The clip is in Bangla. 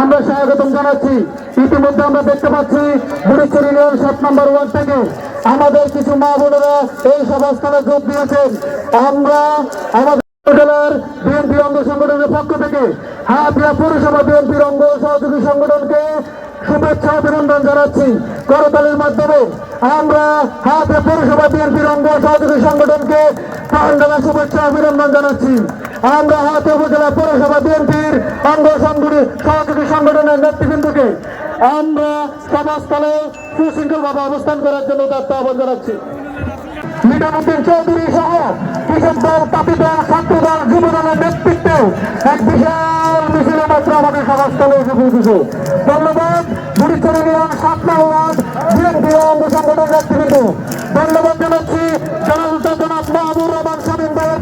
আমরা স্বাগতম জানাচ্ছি। ইতিমধ্যে আমরা দেখতে পাচ্ছি সাত নম্বর ওয়ার্ড থেকে আমাদের কিছু মা বোনেরা এই সভাস্থলে যোগ দিয়েছেন। আমরা আমাদের বিএনপি অঙ্গ সংগঠনের পক্ষ থেকে হাতিয়া পৌরসভা বিএনপির অঙ্গ সহযোগী সংগঠনকে শুভেচ্ছা অভিনন্দন জানাচ্ছি। করতালির মাধ্যমে আমরা হাতিয়া পৌরসভা বিএনপির অঙ্গ সহযোগী সংগঠনকে প্রাণডালা শুভেচ্ছা অভিনন্দন জানাচ্ছি। আমরা হাতে উপজেলা পৌরসভা বিএনপির অঙ্গ সহযোগী সংগঠনের নেতৃবৃন্দকে আমরা সভাস্থলে সুশৃঙ্খলভাবে অবস্থান করার জন্য তার আহ্বান জানাচ্ছি। চৌধুরী সহ কৃষক দল দল, ছাত্র দল, যুব দলের নেতৃত্বে এক বিশাল মিছিলে মাত্র আমাদের সভাস্থলে এসে পৌঁছেছে। ধন্যবাদ। বুড়িচরি নিলাম সাতনা ওয়ার্ড বিএনপি অঙ্গ সংগঠন নেতৃবৃন্দ। ধন্যবাদ জানাচ্ছি। জনতা জনাব মাহবুর রহমান সামিন ভাইয়ের